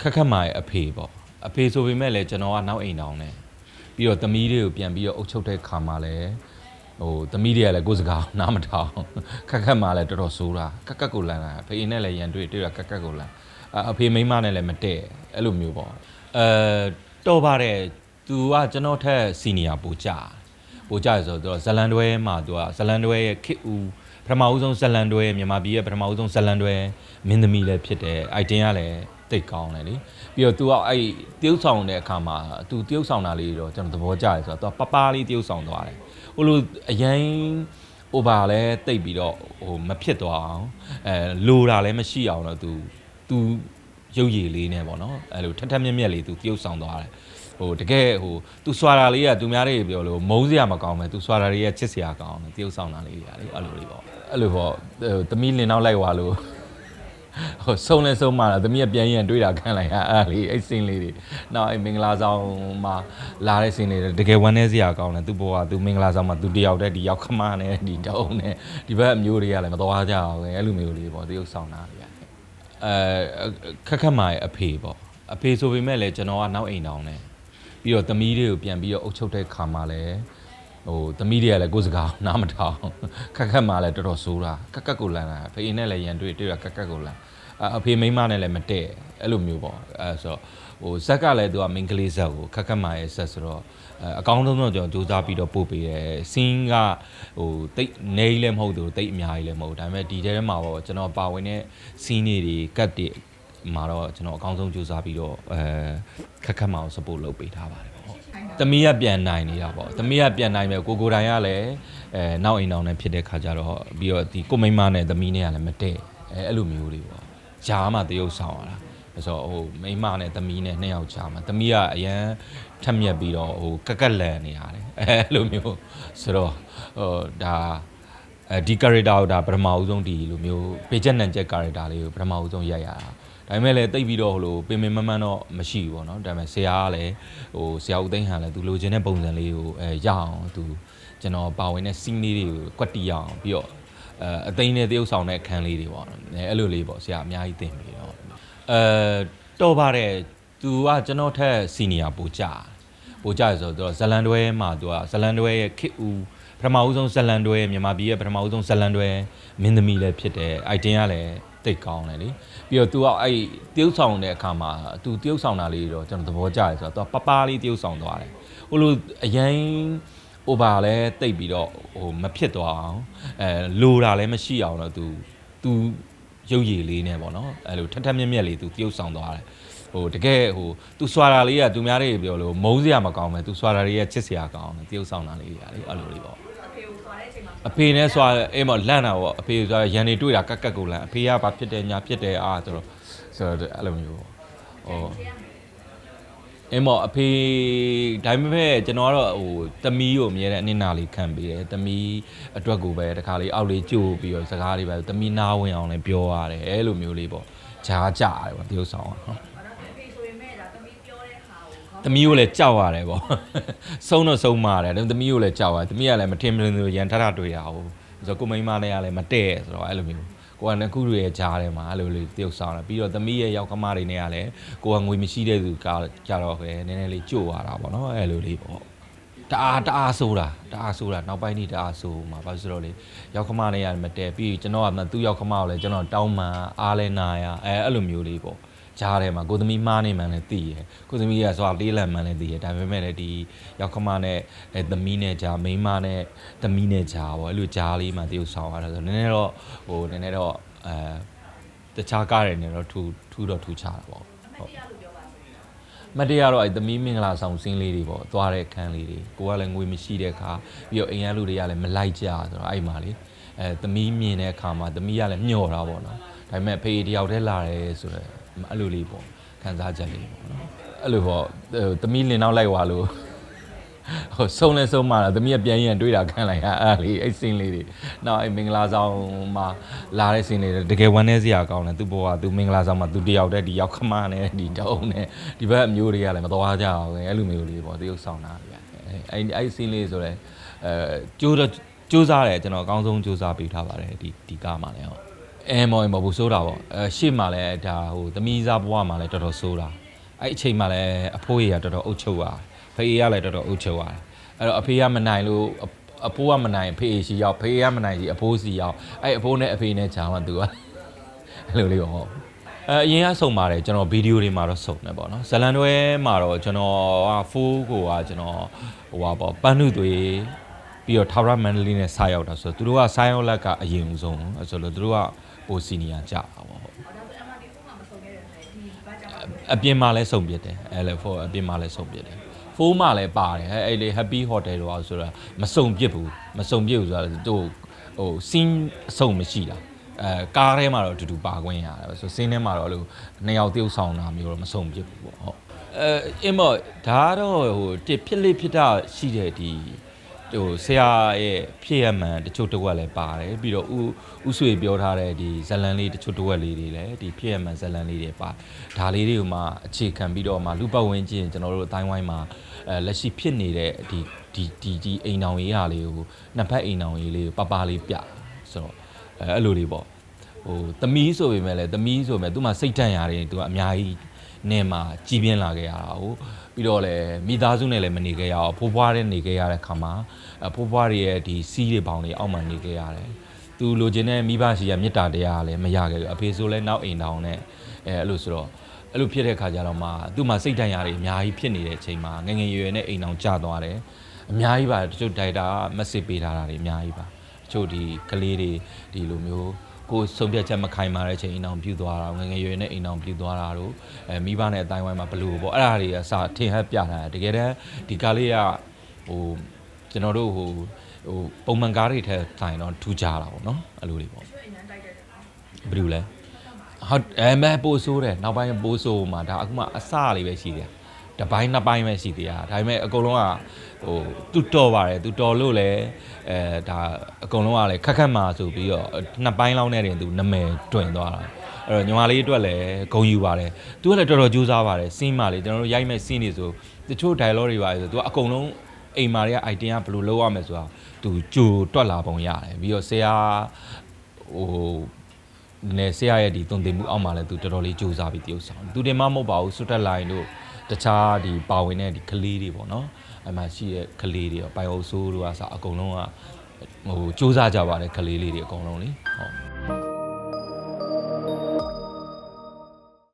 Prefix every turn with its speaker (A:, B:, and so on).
A: ခက်ခက်မာရဲ့အဖေပေါ့အဖေဆိုပေမဲ့လည်းကျွန်တော်ကနောက်အိမ်တောင်နေပြီးတော့သမီးတွေကိုပြန်ပြီးတော့အုပ်ချုပ်တဲ့ခါမှာလည်းဟိုသမီးတွေကလည်းကိုယ်စကားနားမထောင်ခက်ခက်မာလည်းတော်တော်ဆိုးတာခက်ခက်ကိုလန်တာအဖေနဲ့လည်းရန်တွေ့တွေ့တာခက်ခက်ကိုလန်အအဖေမိန်းမနဲ့လည်းမတည့်အဲ့လိုမျိုးပေါ့အဲတော်ပါတယ် तू ကကျွန်တော်ထက်စီနီယာပိုကြပိုကြရဆိုတော့ဇလန်တွဲမှာ तू ကဇလန်တွဲရဲ့ခစ်ဦးပထမဦးဆုံးဇလန်တွဲမြန်မာပြည်ရဲ့ပထမဦးဆုံးဇလန်တွဲမင်းသမီးလည်းဖြစ်တယ်အိုက်တင်ကလည်း တိတ်ကောင်းတယ်လေပြီးတော့ तू ကအဲ့တရုပ်ဆောင်တဲ့အခါမှာ तू တရုပ်ဆောင်တာလေးတော့ကျွန်တော်သဘောကျတယ်ဆိုတော့ तू ပပလေးတရုပ်ဆောင်သွားတယ်ဟိုလိုအရင် over လဲတိတ်ပြီးတော့ဟိုမဖြစ်သွားအောင်အဲလိုတာလည်းမရှိအောင်တော့ तू तू ရုပ်ရည်လေးနဲ့ပေါ့နော်အဲလိုထက်ထက်မြက်မြက်လေး तू တရုပ်ဆောင်သွားတယ်ဟိုတကယ်ဟို तू စွာတာလေးကသူများတွေပြောလို့မုန်းစရာမကောင်းပဲ तू စွာတာလေးကချစ်စရာကောင်းတယ်တရုပ်ဆောင်တာလေးတွေကလေအဲ့လိုလေးပေါ့အဲ့လိုပေါ့ဟိုသမီးလင်နောက်လိုက်သွားလို့ ဟိုဆုံးလဲဆုံးမှလာသမီးကပြန်ရင်တွေးတာခံလိုက်ရအဲ့လေအဲ့စင်းလေးတွေနောက်အဲ့မင်္ဂလာဆောင်မှာလာတဲ့စင်းလေးတွေတကယ်ဝမ်းနည်းစရာကောင်းတယ်သူ့ဘဝသူမင်္ဂလာဆောင်မှာသူတယောက်တည်းဒီရောက်ခမနဲ့ဒီတုံးနဲ့ဒီဘက်အမျိုးတွေကလည်းမတော်ကြအောင်ပဲအဲ့လိုမျိုးလေးပေါ့တရုပ်ဆောင်တာတွေကအဲခက်ခက်မာရဲ့အဖေပေါ့အဖေဆိုပေမဲ့လည်းကျွန်တော်ကနောက်အိမ်တောင်နေပြီးတော့သမီးတွေကိုပြန်ပြီးတော့အုပ်ချုပ်တဲ့ခါမှာလည်း ဟိုသမီးတွေကလည်းကိုယ်စကားနားမထောင်ခက်ခက်မှလည်းတော်တော်ဆိုးတာခက်ခက်ကိုလန်တာဖေးနဲ့လည်းရန်တွေ့တွေ့တာခက်ခက်ကိုလန်အအဖေမိန်းမနဲ့လည်းမတည့်အဲ့လိုမျိုးပေါ့အဲဆိုတော့ဟိုဇက်ကလည်းသူကမင်္ဂလေးဇက်ကိုခက်ခက်မှရဲ့ဇက်ဆိုတော့အဲအကောင်းဆုံးတော့ကျွန်တော်စူးစမ်းပြီးတော့ပို့ပေးတယ်စင်းကဟိုတိတ်နေလည်းမဟုတ်သူတိတ်အများကြီးလည်းမဟုတ်ဒါပေမဲ့ဒီထဲမှာပေါ့ကျွန်တော်ပါဝင်တဲ့စင်းတွေတွေကတ်တွေမှာတော့ကျွန်တော်အကောင်းဆုံးစူးစမ်းပြီးတော့အဲခက်ခက်မှအောင် support လုပ်ပေးထားပါတယ်ပေါ့ သမီးကပြန်နိုင်နေတာပေါ့သမီးကပြန်နိုင်မယ်ကိုကိုတိုင်ကလည်းအဲနောက်အိမ်အောင်နဲ့ဖြစ်တဲ့ခါကျတော့ပြီးတော့ဒီကိုမိန်းမနဲ့သမီးနဲ့ကလည်းမတည့်အဲအဲ့လိုမျိုးလေးပေါ့ဂျာမှတရုပ်ဆောင်ရတာဆိုတော့ဟိုမိန်းမနဲ့သမီးနဲ့နှစ်ယောက်ဂျာမှသမီးကအရန်ထက်မြက်ပြီးတော့ဟိုကက်ကက်လန်နေရတယ်အဲအဲ့လိုမျိုးဆိုတော့ဟိုဒါအဲဒီ character ကိုဒါပထမဦးဆုံးဒီလိုမျိုးပေချက်နံချက် character လေးကိုပထမဦးဆုံးရိုက်ရတာ ဒါပေမဲ့လည်းတိတ်ပြီးတော့ဟိုလိုပင်ပင်မမန်းတော့မရှိဘူးပေါ့နော်ဒါပေမဲ့ဆရာကလည်းဟိုဆရာဦးသိန်းဟန်လည်းသူလိုချင်တဲ့ပုံစံလေးကိုအဲရအောင်သူကျွန်တော်ပါဝင်တဲ့ scene လေးတွေကိုကွက်တီရအောင်ပြီးတော့အဲအသိန်းနဲ့တရုပ်ဆောင်တဲ့အခန်းလေးတွေပေါ့နော်အဲအဲ့လိုလေးပေါ့ဆရာအများကြီးသင်ပြီးတော့အဲတော်ပါတယ်သူကကျွန်တော်ထက်စီနီယာပိုကြပိုကြရဆိုတော့ဇလန်တွဲမှာသူကဇလန်တွဲရဲ့ခစ်ဦးပထမဦးဆုံးဇလန်တွဲမြန်မာပြည်ရဲ့ပထမဦးဆုံးဇလန်တွဲမင်းသမီးလည်းဖြစ်တယ်အိုက်တင်ကလည်း တိတ်ကောင်းတယ်လေပြီးတော့ तू ကအဲ့တရုပ်ဆောင်တဲ့အခါမှာ तू တရုပ်ဆောင်တာလေးတော့ကျွန်တော်သဘောကျတယ်ဆိုတော့ तू ပပလေးတရုပ်ဆောင်သွားတယ်ဟိုလိုအရင် over လဲတိတ်ပြီးတော့ဟိုမဖြစ်သွားအောင်အဲလိုတာလည်းမရှိအောင်တော့ तू तू ရုပ်ရည်လေးနဲ့ပေါ့နော်အဲလိုထက်ထက်မြက်မြက်လေး तू တရုပ်ဆောင်သွားတယ်ဟိုတကယ်ဟို तू စွာတာလေးကသူများတွေပြောလို့မုန်းစရာမကောင်းပဲ तू စွာတာလေးကချစ်စရာကောင်းတယ်တရုပ်ဆောင်တာလေးတွေကလေအဲ့လိုလေးပေါ့
B: အဖေကိုသွားတဲ့ အချိန်မှာ
A: အဖေနဲ့ဆိုအေးမလန့်တာပေါ့အဖေဆိုရန်နေတွေ့တာကက်ကက်ကိုလန့်အဖေကဘာဖြစ်တယ်ညာဖြစ်တယ်အာဆိုတော့ဆိုတော့အဲ့လိုမျိုးပေါ့ဟိုအေးမအဖေဒါပေမဲ့ကျွန်တော်ကတော့ဟိုတမီးကိုအမြဲတမ်းအနစ်နာလေးခံပေးတယ်တမီးအတွက်ကိုပဲတခါလေးအောက်လေးကြိုးပြီးတော့စကားလေးပဲတမီးနားဝင်အောင်လည်းပြောရတယ်အဲ့လိုမျိုးလေးပေါ့ဂျားကြတယ်ပေါ့တရုပ်ဆောင်အောင်နော်
B: ဘာလို့အဖေဆိုရင်မဲ့ဒါသမီးပြောတဲ့ခါကို
A: သမီးကိုလည်းကြောက်ရတယ်ပေါ့ဆုံးတော့ဆုံးမာတယ်ဒါပေမဲ့သမီးကိုလည်းကြောက်ရတယ်သမီးကလည်းမထင်မလင်းလို့ရန်ထထတွေ့ရအောင်ဆိုတော့ကိုမိန်းမနဲ့ကလည်းမတည့်ဆိုတော့အဲ့လိုမျိုးကိုကနှစ်ခုတွေရဲ့ကြားထဲမှာအဲ့လိုလေးတရုပ်ဆောင်တယ်ပြီးတော့သမီးရဲ့ရောက်ခမတွေနဲ့ကလည်းကိုကငွေမရှိတဲ့သူကကြတော့ခဲနည်းနည်းလေးကြို့ရတာပေါ့နော်အဲ့လိုလေးပေါ့တအားတအားဆိုတာတအားဆိုတာနောက်ပိုင်းนี่တအားဆိုမှာဘာလို့ဆိုတော့လေရောက်ခမနဲ့ရတယ်မတည့်ပြီးကျွန်တော်ကသူ့ရောက်ခမကိုလည်းကျွန်တော်တောင်းမှန်အားလဲနာရအဲအဲ့လိုမျိုးလေးပေါ့ ကြားထဲမှာကိုသမီးမားနေမှန်းလည်းသိရယ်ကိုသမီးကဆိုတာလေးလံမှန်းလည်းသိရယ်ဒါပေမဲ့လည်းဒီရောက်ခမနဲ့အဲသမီးနဲ့ကြားမိန်းမနဲ့သမီးနဲ့ကြားပေါ့အဲ့လိုကြားလေးမှတရုပ်ဆောင်ရတာဆိုတော့နည်းနည်းတော့ဟိုနည်းနည်းတော့အဲတခြားကားတွေနဲ့တော့ထူထူတော့ထူချတာပေါ့ဟုတ်
B: တရားလို့ပြောပါဆိုရင်
A: မတ်တရားတော့အဲသမီးမင်္ဂလာဆောင်စင်းလေးတွေပေါ့သွားတဲ့ခန်းလေးတွေကိုကလည်းငွေမရှိတဲ့အခါပြီးတော့အိမ်ရလူတွေကလည်းမလိုက်ကြဆိုတော့အဲ့မှာလေအဲသမီးမြင်တဲ့အခါမှာသမီးကလည်းမျော့တာပေါ့နော်ဒါပေမဲ့ဖေးတယောက်တည်းလာတယ်ဆိုတော့ အဲ့လိုလေးပေါ့ခံစားချက်လေးပေါ့နော်အဲ့လိုပေါ့ဟိုသမီးလင်နောက်လိုက်သွားလို့ဟိုဆုံးလဲဆုံးမှလာသမီးကပြန်ရင်တွေးတာခံလိုက်ရအဲ့လေအဲ့စင်းလေးတွေနောက်အဲ့မင်္ဂလာဆောင်မှာလာတဲ့စင်းလေးတွေတကယ်ဝမ်းနည်းစရာကောင်းတယ်သူ့ဘဝသူမင်္ဂလာဆောင်မှာသူတယောက်တည်းဒီရောက်ခမနဲ့ဒီတုံးနဲ့ဒီဘက်အမျိုးတွေကလည်းမတော်ကြအောင်အဲ့လိုမျိုးလေးပေါ့တရုပ်ဆောင်တာဗျအဲ့အဲ့အဲ့စင်းလေးဆိုတော့အဲကျိုးတော့ကျိုးစားတယ်ကျွန်တော်အကောင်းဆုံးကျိုးစားပေးထားပါတယ်ဒီဒီကားမှာလည်းဟုတ် အဲမော်ရင်မဟုတ်ဘူးစိုးတာပေါ့အဲရှေ့မှာလည်းဒါဟိုသမီးစားဘဝမှာလည်းတော်တော်စိုးတာအဲ့အချိန်မှာလည်းအဖိုးကြီးကတော်တော်အုပ်ချုပ်ရတယ်ဖေးကလည်းတော်တော်အုပ်ချုပ်ရတယ်အဲ့တော့အဖေကမနိုင်လို့အအဖိုးကမနိုင်ဖေးရှိရောက်ဖေးကမနိုင်စီအဖိုးစီရောက်အဲ့အဖိုးနဲ့အဖေနဲ့ချာမှသူကအဲ့လိုလေးပေါ့ဟုတ်အဲအရင်ကစုံပါတယ်ကျွန်တော်ဗီဒီယိုတွေမှာတော့စုံတယ်ပေါ့နော်ဇလန်တွဲမှာတော့ကျွန်တော်ကဖိုးကိုကကျွန်တော်ဟိုပါပေါ့ပန်းနုတွေ ပြီးတော့ထာဝရမန္တလေးနဲ့စားရောက်တာဆိုတော့သူတို့ကဆိုင်းရောက်လက်ကအရင်ဦးဆုံးအဲ့ဆိုလို့သူတို့ကဟိုစီနီယာကြတာပေါ့ဟုတ်
B: ဟောဒါဆိုအမဒီခုမှမဆုံးခဲ့တဲ့ဆိုင်ဒီဘာကြောင့်လဲ
A: အပြင်မှာလည်းစုံပြစ်တယ်အဲ့လေဖိုးအပြင်မှာလည်းစုံပြစ်တယ်ဖိုးမှလည်းပါတယ်အဲ့အဲ့လေ happy hotel တော့ဆိုတာမစုံပြစ်ဘူးမစုံပြစ်ဘူးဆိုတာသူဟိုစင်းအစုံမရှိတာအဲကားထဲမှာတော့အတူတူပါခွင့်ရတယ်ဆိုစင်းထဲမှာတော့အဲ့လိုနှစ်ယောက်တယောက်ဆောင်တာမျိုးတော့မစုံပြစ်ဘူးပေါ့ဟုတ်အဲအင်းမော့ဒါကတော့ဟိုတစ်ဖြစ်လိဖြစ်တာရှိတဲ့ဒီ ဟိုဆရာရဲ့ဖြစ်ရမှန်တချို့တစ်ဝက်လည်းပါတယ်ပြီးတော့ဥဥဆွေပြောထားတဲ့ဒီဇလန်လေးတချို့တစ်ဝက်လေးတွေလည်းဒီဖြစ်ရမှန်ဇလန်လေးတွေပါဒါလေးတွေကိုမှအခြေခံပြီးတော့မှလူပတ်ဝန်းကျင်ကျွန်တော်တို့အတိုင်းဝိုင်းမှာအဲလက်ရှိဖြစ်နေတဲ့ဒီဒီဒီဒီအိမ်အောင်ရေးဟာလေးကိုနှစ်ဖက်အိမ်အောင်ရေးလေးကိုပပလေးပြဆိုတော့အဲအဲ့လိုလေးပေါ့ဟိုသမီးဆိုပေမဲ့လည်းသမီးဆိုပေမဲ့သူမှစိတ်တန့်ရတယ်သူကအများကြီး နဲ့မှကြီးပြင်းလာခဲ့ရတာဟုတ်ပြီးတော့လည်းမိသားစုနဲ့လည်းမနေခဲ့ရအောင်ဖိုးဖွားတဲ့နေခဲ့ရတဲ့ခါမှာအဖိုးဖွားတွေရဲ့ဒီစီးတွေပေါင်းတွေအောက်မှာနေခဲ့ရတယ်သူလိုချင်တဲ့မိဘရှိရမေတ္တာတရားလည်းမရခဲ့ဘူးအဖေဆိုလည်းနောက်အိမ်တောင်နဲ့အဲအဲ့လိုဆိုတော့အဲ့လိုဖြစ်တဲ့ခါကျတော့မှသူ့မှာစိတ်တန့်ရတယ်အများကြီးဖြစ်နေတဲ့အချိန်မှာငယ်ငယ်ရွယ်ရွယ်နဲ့အိမ်တောင်ကျသွားတယ်အများကြီးပါတချို့ဒိုက်တာမက်ဆေ့ပေးထားတာတွေအများကြီးပါတချို့ဒီကလေးတွေဒီလိုမျိုး ကိုယ်ဆုံးဖြတ်ချက်မခိုင်မာတဲ့အချိန်အိမ်အောင်ပြူသွားတာငယ်ငယ်ရွယ်ရွယ်နဲ့အိမ်အောင်ပြူသွားတာတို့အဲမိဘနဲ့အတိုင်းဝိုင်းမှာဘလို့ပေါ့အဲ့ဒါတွေကစထင်ဟပ်ပြတာတကယ်တမ်းဒီကားလေးကဟိုကျွန်တော်တို့ဟိုဟိုပုံမှန်ကားတွေထက်ဆိုင်တော့ထူးခြားတာပေါ့နော်အဲ့လိုတွေပေါ့
B: ကျွေးအញ្ញမ်းတိုက်တဲ့ကောင်
A: ဘယ်လိုလဲဟုတ်အဲမဲပိုးဆိုးတယ်နောက်ပိုင်းပိုးဆိုးမှာဒါအခုမှအစလေးပဲရှိတယ် တပိုင်းနှစ်ပိုင်းပဲရှိသေးတာဒါပေမဲ့အကုန်လုံးကဟိုသူတော်ပါတယ်သူတော်လို့လည်းအဲဒါအကုန်လုံးကလည်းခက်ခက်မှာဆိုပြီးတော့နှစ်ပိုင်းလောက်နဲ့တင်သူနာမည်တွင်သွားတာအဲ့တော့ညီမလေးအတွက်လည်းဂုံယူပါတယ်သူကလည်းတော်တော်ကြိုးစားပါတယ်စင်းမာလေးကျွန်တော်တို့ရိုက်မဲ့စင်းနေဆိုတချို့ dialogue တွေပါတယ်ဆိုသူကအကုန်လုံးအိမ်မာတွေက idea ဘယ်လိုလုပ်ရမလဲဆိုတာသူကြိုတွက်လာပုံရတယ်ပြီးတော့ဆရာဟိုနည်းဆရာရဲ့ဒီတုံတင်မှုအောက်မှာလည်းသူတော်တော်လေးစူးစမ်းပြီးတရုပ်ဆောင်သူတင်မမဟုတ်ပါဘူးစွတ်တက်လိုင်းတို့ တခြားဒီပါဝင်တဲ့ဒီကလေးတွေပေါ့နော်အဲ့မှာရှိတဲ့ကလေးတွေရောပိုင်အုပ်ဆိုးတို့ကစအကုန်လုံးကဟိုစူးစမ်းကြပါတယ်ကလေးလေးတွေအကုန်လုံးလေဟုတ်